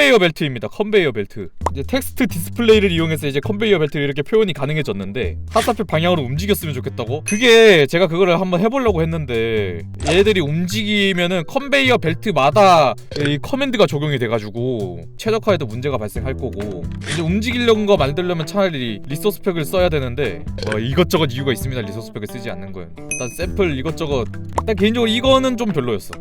컨베이어 벨트입니다. 컨베이어 벨트. 이제 텍스트 디스플레이를 이용해서 이제 컨베이어 벨트를 이렇게 표현이 가능해졌는데 화살표 방향으로 움직였으면 좋겠다고. 그게 제가 그거를 한번 해보려고 했는데 얘들이 움직이면은 컨베이어 벨트마다 이 커맨드가 적용이 돼가지고 최적화에도 문제가 발생할 거고 이제 움직이려는 거 만들려면 차라리 리소스 팩을 써야 되는데 뭐 이것저것 이유가 있습니다. 리소스 팩을 쓰지 않는 거예요. 일단 샘플 이것저것 일단 개인적으로 이거는 좀 별로였어.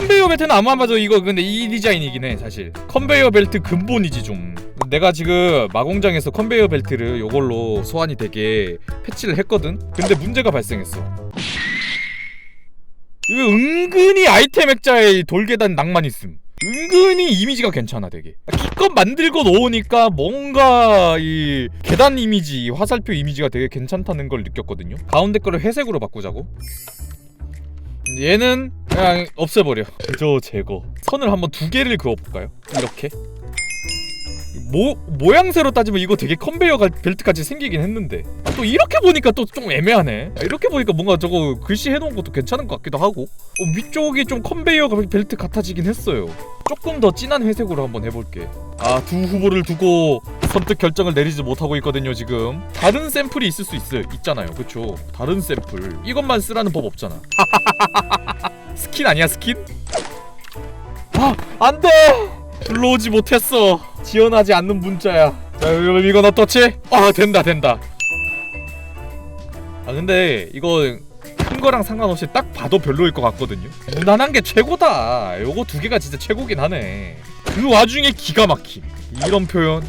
컨베이어 벨트는 아무 안 봐도 이거 근데 이 디자인이긴 해 사실. 컨베이어 벨트 근본이지 좀. 내가 지금 마공장에서 컨베이어 벨트를 요걸로 소환이 되게 패치를 했거든? 근데 문제가 발생했어. 이거 은근히 아이템 액자에 돌계단 낭만 있음. 은근히 이미지가 괜찮아 되게. 기껏 만들고 놓으니까 뭔가 이 계단 이미지 화살표 이미지가 되게 괜찮다는 걸 느꼈거든요. 가운데 거를 회색으로 바꾸자고 얘는 그냥 없애버려. 그저 제거. 선을 한번 두 개를 그어볼까요? 이렇게. 모, 모양새로 따지면 이거 되게 컨베이어 가- 벨트같이 생기긴 했는데. 아, 또 이렇게 보니까 또 좀 애매하네. 아, 이렇게 보니까 뭔가 저거 글씨 해놓은 것도 괜찮은 것 같기도 하고. 어, 위쪽이 좀 컨베이어 가- 벨트 같아지긴 했어요. 조금 더 진한 회색으로 한번 해볼게. 아 두 후보를 두고 선뜻 결정을 내리지 못하고 있거든요 지금. 다른 샘플이 있을 수 있어 있잖아요. 그쵸? 다른 샘플. 이것만 쓰라는 법 없잖아. 스킨 아니야 스킨? 아 안돼! 불러오지 못했어. 지원하지 않는 문자야. 자 여러분 이건 어떻지? 아 된다 된다. 아 근데 이거 큰 거랑 상관없이 딱 봐도 별로일 것 같거든요. 무난한 게 최고다. 요거 두 개가 진짜 최고긴 하네. 그 와중에 기가 막힘. 이런 표현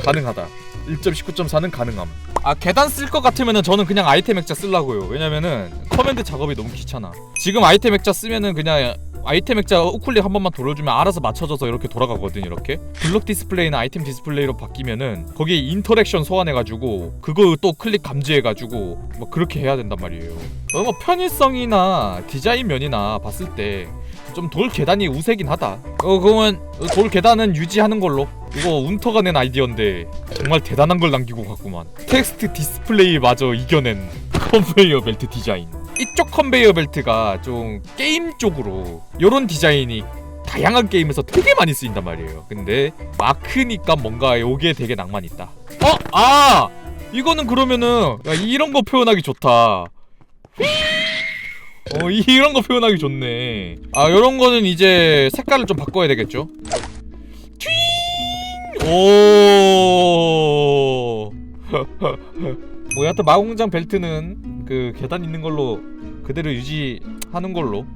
가능하다. 1.19.4는 가능함. 아 계단 쓸 것 같으면은 저는 그냥 아이템 액자 쓰려고요. 왜냐면은 커맨드 작업이 너무 귀찮아. 지금 아이템 액자 쓰면은 그냥 아이템 액자 우클릭 한 번만 돌려주면 알아서 맞춰져서 이렇게 돌아가거든 이렇게. 블록 디스플레이나 아이템 디스플레이로 바뀌면은 거기에 인터랙션 소환해가지고 그거 또 클릭 감지해가지고 뭐 그렇게 해야 된단 말이에요. 어, 뭐 편의성이나 디자인 면이나 봤을 때 좀 돌 계단이 우세긴 하다. 어 그러면 돌 계단은 유지하는 걸로 이거 운터가 낸 아이디어인데 정말 대단한 걸 남기고 갔구만 텍스트 디스플레이마저 이겨낸 컨베이어 벨트 디자인 이쪽 컨베이어 벨트가 좀 게임 쪽으로 요런 디자인이 다양한 게임에서 되게 많이 쓰인단 말이에요 근데 마크니까 뭔가 요게 되게 낭만 있다 어? 아! 이거는 그러면은 야, 이런 거 표현하기 좋다 어 이- 이런 거 표현하기 좋네 아 요런 거는 이제 색깔을 좀 바꿔야 되겠죠 튀! 오. 뭐 여하튼 마공장 벨트는 그 계단 있는 걸로 그대로 유지하는 걸로